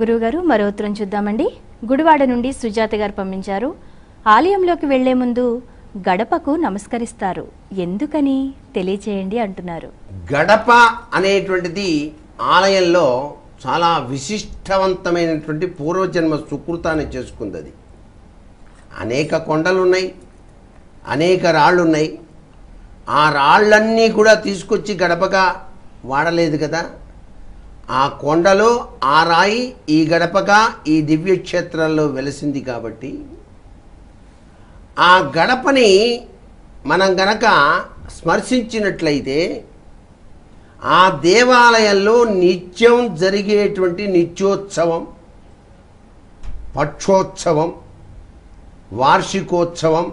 గురువుగారు మరో ఉత్తరం చూద్దామండి. గుడివాడ నుండి సుజాత గారు పంపించారు. ఆలయంలోకి వెళ్ళే ముందు గడపకు నమస్కరిస్తారు. ఎందుకని? తెలియచేయండి అంటున్నారు. గడప అనేటువంటిది ఆలయంలో చాలా విశిష్టవంతమైనటువంటి పూర్వజన్మ సుకృతాన్ని చేసుకుంది అది అనేక కొండలు ఉన్నాయి అనేక రాళ్ళు ఉన్నాయి ఆ రాళ్ళన్నీ కూడా తీసుకొచ్చి గడపగా వాడలేదు కదా? ఆ కొండలో ఆ రాయి ఈ గడపగా ఈ దివ్యక్షేత్రంలో వెలిసింది కాబట్టి ఆ గడపని మనం గనక స్మర్శించినట్లయితే ఆ దేవాలయంలో నిత్యం జరిగేటువంటి నిత్యోత్సవం పక్షోత్సవం వార్షికోత్సవం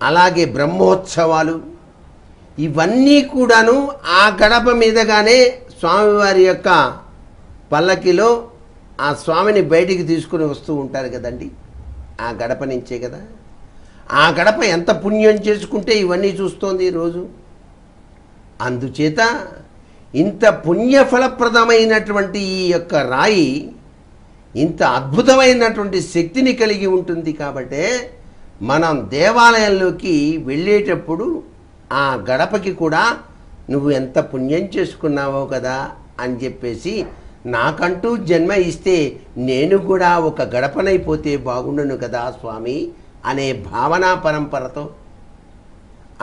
అలాగే బ్రహ్మోత్సవాలు ఇవన్నీ కూడాను ఆ గడప మీదగానే స్వామివారి యొక్క పల్లకిలో ఆ స్వామిని బయటికి తీసుకుని వస్తూ ఉంటారు కదండి. ఆ గడప నుంచే కదా. ఆ గడప ఎంత పుణ్యం చేసుకుంటే ఇవన్నీ చూస్తోంది ఈరోజు. అందుచేత ఇంత పుణ్యఫలప్రదమైనటువంటి ఈ యొక్క రాయి ఇంత అద్భుతమైనటువంటి శక్తిని కలిగి ఉంటుంది కాబట్టే మనం దేవాలయంలోకి వెళ్ళేటప్పుడు ఆ గడపకి కూడా నువ్వు ఎంత పుణ్యం చేసుకున్నావో కదా అని చెప్పేసి నాకంటూ జన్మ ఇస్తే నేను కూడా ఒక గడపనైపోతే బాగుండును కదా స్వామి అనే భావనా పరంపరతో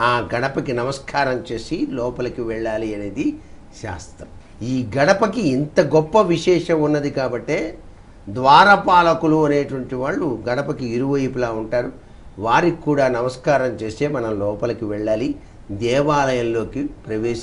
ఆ గడపకి నమస్కారం చేసి లోపలికి వెళ్ళాలి అనేది శాస్త్రం. ఈ గడపకి ఇంత గొప్ప విశేషం ఉన్నది కాబట్టే ద్వారపాలకులు అనేటువంటి వాళ్ళు గడపకి ఇరువైపులా ఉంటారు. వారికి కూడా నమస్కారం చేస్తే మనం లోపలికి వెళ్ళాలి. దేవాలయంలోకి ప్రవేశి